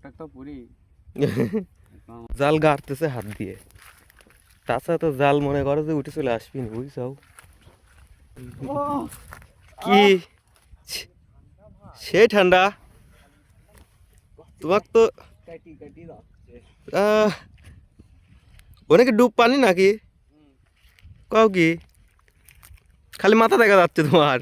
জাল গাড়তেছে হাত দিয়ে। তাছাড়া তো জাল মনে করো যে উঠে চলে আসবি না বুঝছাও কি? সেই ঠান্ডা। তোমার তো অনেকে ডুব পানি নাকি? কও কি? খালি মাথা দেখা যাচ্ছে তোমার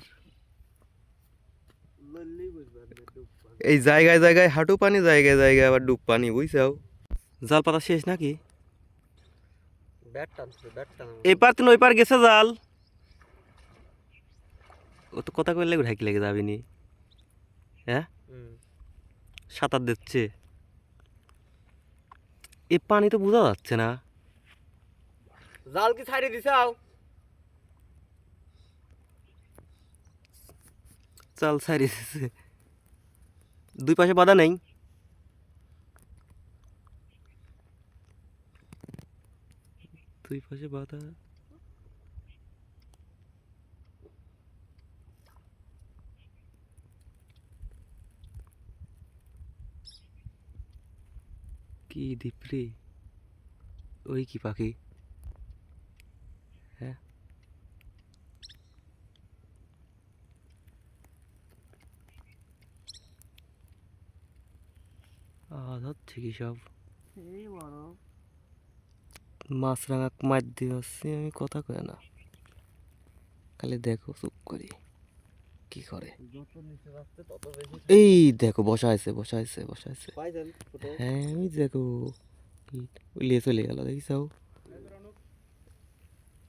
লল্লি বুঝবার না ডুব পানি। এই জায়গায় জায়গায় হাঁটু পানি জায়গায় জায়গায় আবার ডুব পানি বুঝছাও? জাল পাতা শেষ নাকি? এপার তুই ওই পার গেছে জাল। ও তো কথা কইলে ঢাকি লেগে যাবি নি। হ্যাঁ? সাঁতার দিচ্ছে। এ পানি তো বোঝা যাচ্ছে না। জাল কি ছাড়ি দিছাও চাল ছাড়ি দিচ্ছে দুই পাশে বাধা নেই দুই পাশে বাধা কি দিপ্রি ওই কি পাখি হ্যাঁ আধার থেকে সব। এই বড়। মাছ রাঙা মার দিয়ে আসছি আমি কথা কয় না। খালি দেখো চুপ করি। কি করে? যত নিচে যাচ্ছে তত বেশি এই দেখো বসা আছে বসা আছে বসা আছে হ্যাঁ ওই দেখো। উলিয়ে চলে গেল দেখিসাও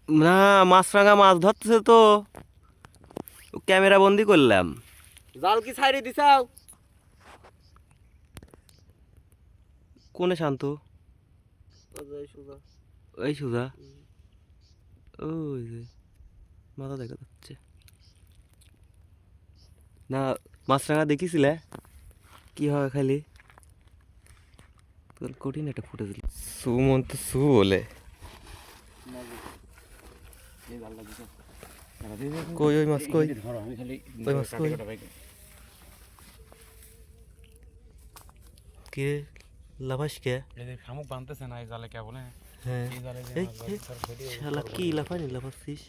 না মাছ রাঙা মাছ ধরতেছে তো। ক্যামেরা বন্দি করলাম। জাল কি ছাড়ি দিছাও কোনে শান্ত? অজয় সুজা ওই যে মাথা দেখা যাচ্ছে। না মাছরাঙা দেখিছিলে? কি হয় খালি? তোর কঠিন একটা ফুটে দিল সু মন তো সু বলে। এই কই ওই মাছ কই? ওই মাছ কই? কে? লাফাসকে খামুক বানতেছে না এই জালে কে বলে? হ্যাঁ। শালা কি লাফানি লাফাচ্ছিস?